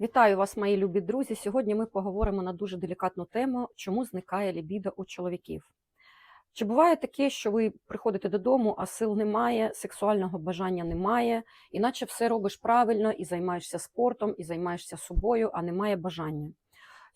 Вітаю вас, мої любі друзі. Сьогодні ми поговоримо на дуже делікатну тему, чому зникає лібідо у чоловіків. Чи буває таке, що ви приходите додому, а сил немає, сексуального бажання немає, іначе все робиш правильно і займаєшся спортом, і займаєшся собою, а немає бажання?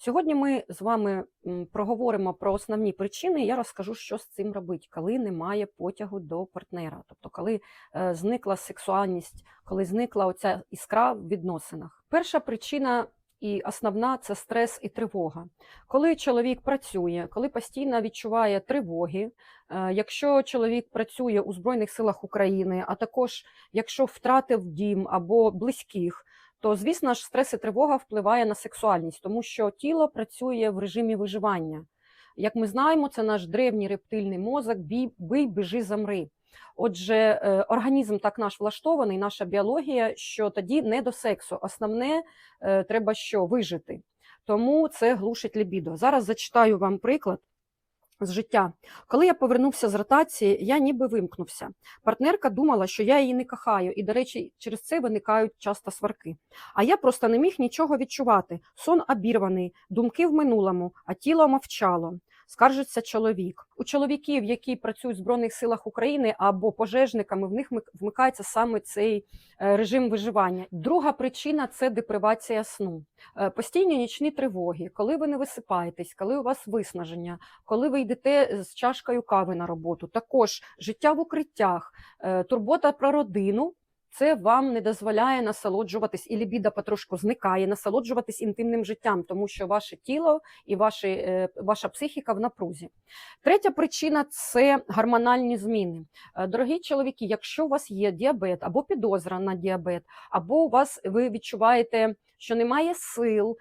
Сьогодні ми з вами проговоримо про основні причини. Я розкажу, що з цим робити, коли немає потягу до партнера, тобто коли е, зникла сексуальність, коли зникла оця іскра в відносинах. Перша причина і основна це стрес і тривога. Коли чоловік працює, коли постійно відчуває тривоги, е, якщо чоловік працює у Збройних силах України, а також якщо втратив дім або близьких, то звісно ж стрес і тривога впливає на сексуальність, тому що тіло працює в режимі виживання. Як ми знаємо, це наш древній рептильний мозок, бій, бий, біжи, замри. Отже, е, організм так наш влаштований, наша біологія, що тоді не до сексу. Основне е, треба що вижити. Тому це глушить лібідо. Зараз зачитаю вам приклад з життя. Коли я повернувся з ротації, я ніби вимкнувся. Партнерка думала, що я її не кохаю, і, до речі, через це виникають часто сварки. А я просто не міг нічого відчувати. Сон обірваний, думки в минулому, а тіло мовчало. Скаржиться чоловік. У чоловіків, які працюють в Збройних силах України або пожежниками, в них мик- вмикається саме цей е, режим виживання. Друга причина це депривація сну. Е, Постійні нічні тривоги, коли ви не висипаєтесь, коли у вас виснаження, коли ви йдете з чашкою кави на роботу, також життя в укриттях, е, турбота про родину. Це вам не дозволяє насолоджуватись, і лібіда потрошку зникає, насолоджуватись інтимним життям, тому що ваше тіло і ваші, е, ваша психіка в напрузі. Третя причина це гормональні зміни. Е, Дорогі чоловіки, якщо у вас є діабет або підозра на діабет, або у вас ви відчуваєте, що немає сил,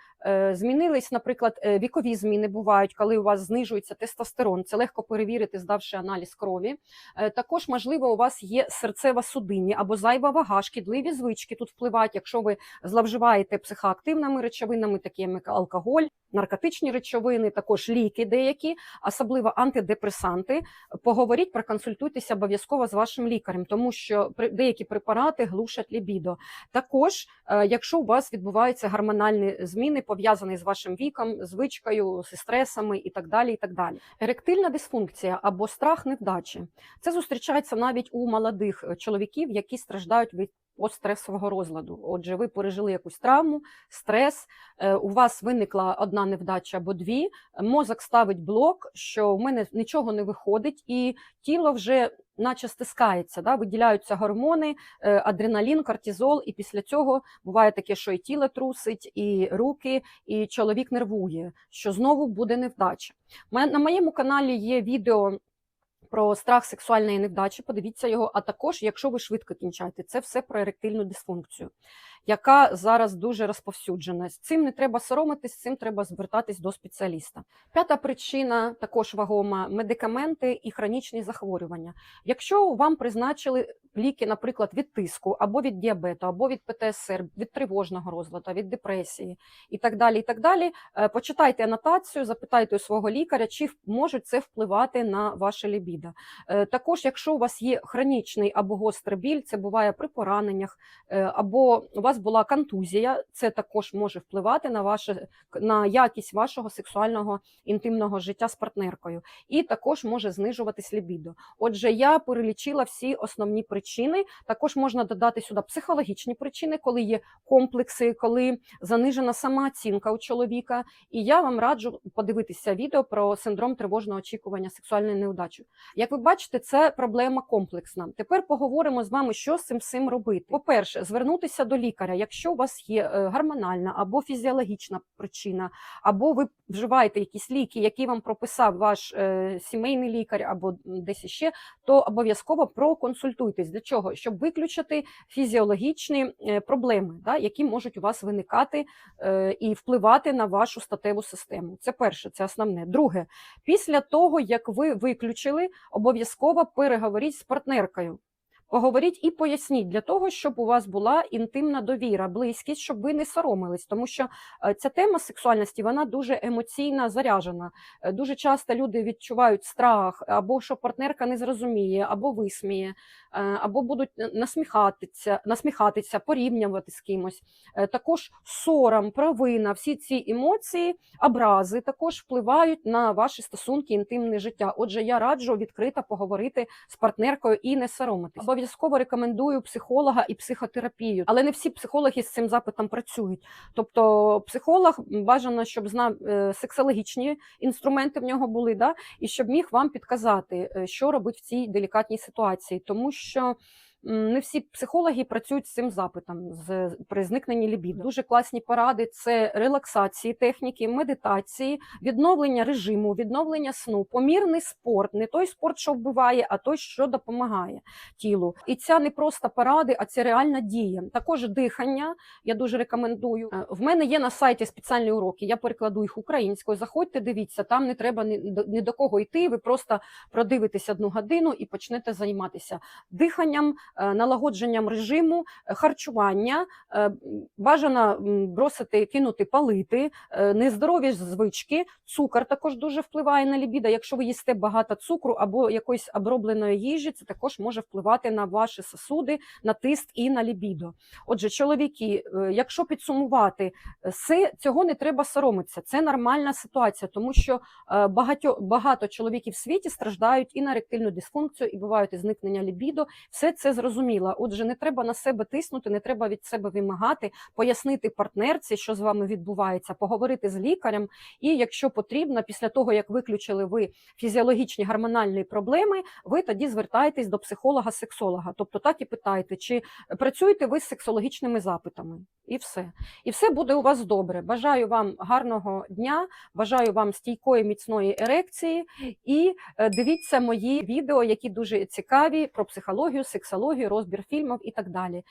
змінились, наприклад, е, вікові зміни бувають, коли у вас знижується тестостерон. Це легко перевірити, здавши аналіз крові. Е, Також, можливо, у вас є серцева судиння або зайва вага, шкідливі звички тут впливають, якщо ви зловживаєте психоактивними речовинами, такими як алкоголь, наркотичні речовини, також ліки деякі, особливо антидепресанти. Поговоріть, проконсультуйтеся обов'язково з вашим лікарем, тому що деякі препарати глушать лібідо. Також, е, якщо у вас відбуваються гормональні зміни, пов'язані з вашим віком, звичкою, зі стресами і так далі. і так далі. Еректильна дисфункція або страх невдачі. Це зустрічається навіть у молодих е, чоловіків, які страждають від постресового розладу. Отже, ви пережили якусь травму, стрес, е, у вас виникла одна невдача або дві, мозок ставить блок, що в мене нічого не виходить, і тіло вже наче стискається, да? виділяються гормони, е, адреналін, кортизол, і після цього буває таке, що і тіло трусить, і руки, і чоловік нервує, що знову буде невдача. На моєму каналі є відео про страх сексуальної невдачі, подивіться його, а також, якщо ви швидко кінчаєте, це все про еректильну дисфункцію, яка зараз дуже розповсюджена. З цим не треба соромитись, з цим треба звертатись до спеціаліста. П'ята причина також вагома медикаменти і хронічні захворювання. Якщо вам призначили ліки, наприклад, від тиску, або від діабету, або від ПТСР, від тривожного розладу, від депресії і так далі, і так далі, е, почитайте анотацію, запитайте у свого лікаря, чи може це впливати на ваше лібідо. Е, Також, якщо у вас є хронічний або гострий біль, це буває при пораненнях, е, або у вас була контузія, це також може впливати на ваше на якість вашого сексуального інтимного життя з партнеркою, і також може знижуватись лібідо. Отже, я перелічила всі основні причини. Також можна додати сюди психологічні причини, коли є комплекси, коли занижена самооцінка у чоловіка. І я вам раджу подивитися відео про синдром тривожного очікування сексуальної неудачі. Як ви бачите, це проблема комплексна. Тепер поговоримо з вами, що з цим всім робити. По-перше, звернутися до лікаря, якщо у вас є е, гормональна або фізіологічна причина, або ви вживаєте якісь ліки, які вам прописав ваш е, сімейний лікар або десь іще, то обов'язково проконсультуйтесь. Для чого? Щоб виключити фізіологічні е, проблеми, да, які можуть у вас виникати і впливати на вашу статеву систему. Це перше, це основне. Друге, після того, як ви виключили, обов'язково переговоріть з партнеркою. Поговоріть і поясніть для того, щоб у вас була інтимна довіра, близькість, щоб ви не соромились, тому що е, ця тема сексуальності вона дуже емоційно заряжена. Е, Дуже часто люди відчувають страх, або що партнерка не зрозуміє, або висміє, е, або будуть насміхатися, насміхатися, порівнювати з кимось. Також сором, провина, всі ці емоції, образи також впливають на ваші стосунки, інтимне життя. Отже, я раджу відкрито поговорити з партнеркою і не соромитись. Обов'язково рекомендую психолога і психотерапію, але не всі психологи з цим запитом працюють. Тобто, психолог бажано, щоб знав е, сексологічні інструменти в нього були, да, і щоб міг вам підказати, е, що робити в цій делікатній ситуації, тому що. Не всі психологи працюють з цим запитом з при зникненні лібіду. Дуже класні поради це релаксації, техніки, медитації, відновлення режиму, відновлення сну, помірний спорт, не той спорт, що вбиває, а той, що допомагає тілу. І ця не просто поради, а це реальна дія. Також дихання. Я дуже рекомендую. Е, В мене є на сайті спеціальні уроки. Я перекладу їх українською. Заходьте, дивіться, там не треба ні до, ні до кого йти. Ви просто продивитесь одну годину і почнете займатися диханням, налагодженням режиму, е, харчування. Е, Бажано бросити, кинути палити, е, нездорові звички. Цукор також дуже впливає на лібідо. Якщо ви їсте багато цукру або якоїсь обробленої їжі, це також може впливати на ваші сосуди, на тиск і на лібідо. Отже, чоловіки, е, якщо підсумувати, е, цього не треба соромитися. Це нормальна ситуація, тому що е, багато, багато чоловіків в світі страждають і на еректильну дисфункцію, і бувають і зникнення лібідо. Все це зрозуміло. Отже, не треба на себе тиснути, не треба від себе вимагати, пояснити партнерці, що з вами відбувається, поговорити з лікарем. І якщо потрібно, після того як виключили ви фізіологічні гормональні проблеми, ви тоді звертаєтесь до психолога-сексолога. Тобто так і питайте, чи працюєте ви з сексологічними запитами, і все. І все буде у вас добре. Бажаю вам гарного дня, бажаю вам стійкої міцної ерекції і е, дивіться мої відео, які дуже цікаві про психологію, сексологію, розбір фільмів і так далі.